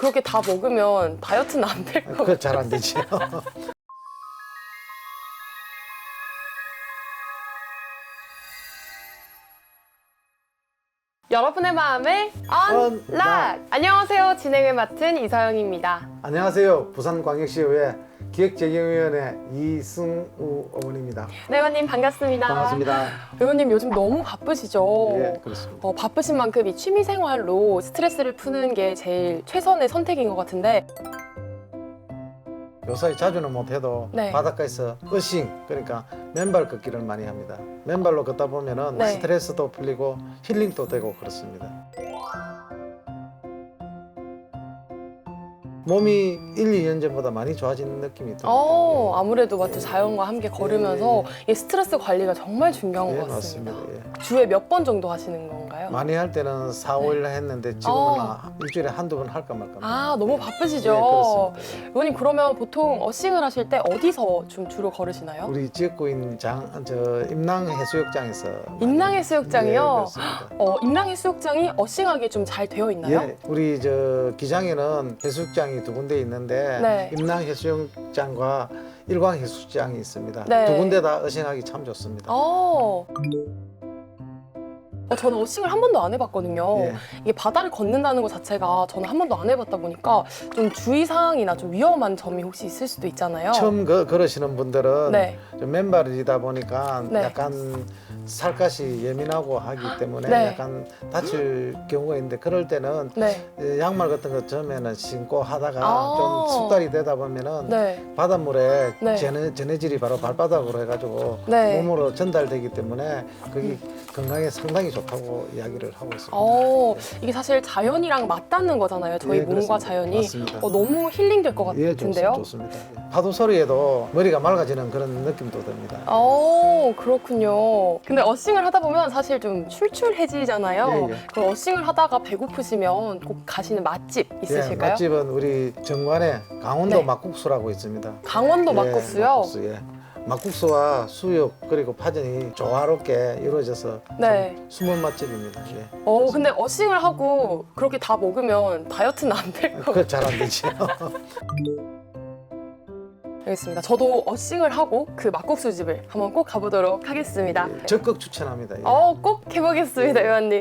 그렇게 다 먹으면 다이어트는 안 될 것 같아요. 그거 잘안 되지. 여러분의 언락. 언락! 안녕하세요. 진행을 맡은 이서영입니다. 안녕하세요. 부산광역시의회 기획재경위원회 이승우 어머니입니다. 네, 의원님 반갑습니다. 반갑습니다. 의원님 요즘 너무 바쁘시죠? 예, 그렇습니다. 어, 바쁘신 만큼 이 취미 생활로 스트레스를 푸는 게 제일 최선의 선택인 것 같은데 요사이 자주는 못해도 네. 바닷가에서 어싱 그러니까 맨발 걷기를 많이 합니다. 맨발로 걷다 보면은 네. 스트레스도 풀리고 힐링도 되고 그렇습니다. 몸이 1, 2년 전보다 많이 좋아진 느낌이 듭니다. 어, 아무래도 맞죠. 자연과 함께 걸으면서 이 스트레스 관리가 정말 중요한 예, 것 같습니다. 맞습니다. 예. 주에 몇 번 정도 하시는 건가요? 많이 할 때는 4, 5일 했는데 지금은 어. 일주일에 한두 번 할까 말까. 아, 너무 바쁘시죠? 예, 그렇습니다. 의원님 그러면 보통 어싱을 하실 때 어디서 좀 주로 걸으시나요? 우리 지역구인 장, 저 임랑 해수욕장에서 임랑 해수욕장이요? 예, 그렇습니다. 어, 임랑해 수욕장이 어싱하게 좀 잘 되어 있나요? 예, 우리 저 기장에는 해수욕장이 두 군데 있는데 네. 임랑 해수욕장과 일광 해수욕장이 있습니다. 네. 두 군데 다 어싱하기 참 좋습니다. 어. 어, 저는 어싱을 한 번도 안 해봤거든요. 예. 이게 바다를 걷는다는 것 자체가 저는 한 번도 안 해봤다 보니까 좀 주의사항이나 좀 위험한 점이 혹시 있을 수도 있잖아요. 처음 그, 걸으시는 분들은 네. 좀 맨발이다 보니까 네. 약간 살갗이 예민하고 하기 때문에 네. 약간 다칠 경우가 있는데 그럴 때는 네. 예, 양말 같은 거 처음에는 신고 하다가 아. 좀 숙달이 되다 보면은 네. 바닷물에 네. 전해, 전해질이 바로 발바닥으로 해가지고 네. 몸으로 전달되기 때문에 그게 건강에 상당히 좋다고 이야기를 하고 있습니다. 어, 이게 사실 자연이랑 맞닿는 거잖아요. 저희 예, 몸과 그렇습니다. 자연이. 맞습니다. 어, 너무 힐링될 것 예, 같은데요? 좋습니다. 좋습니다. 예. 파도 소리에도 머리가 맑아지는 그런 느낌도 듭니다. 어, 그렇군요. 근데 어싱을 하다 보면 사실 좀 출출해지잖아요. 예, 예. 그럼 어싱을 하다가 배고프시면 꼭 가시는 맛집 예, 있으실까요? 맛집은 우리 정관에 강원도 네. 막국수라고 있습니다. 강원도 예, 막국수요? 막국수, 예. 막국수와 수육 그리고 파전이 조화롭게 이루어져서 네. 참 숨은 맛집입니다. 예. 어, 근데 어싱을 하고 그렇게 다 먹으면 다이어트는 안 될 것 같아요. 그거 잘안 되죠. 알겠습니다. 저도 어싱을 하고 그 막국수 집을 한번 꼭 가보도록 하겠습니다. 적극 추천합니다. 예. 어, 꼭 해보겠습니다, 의원님.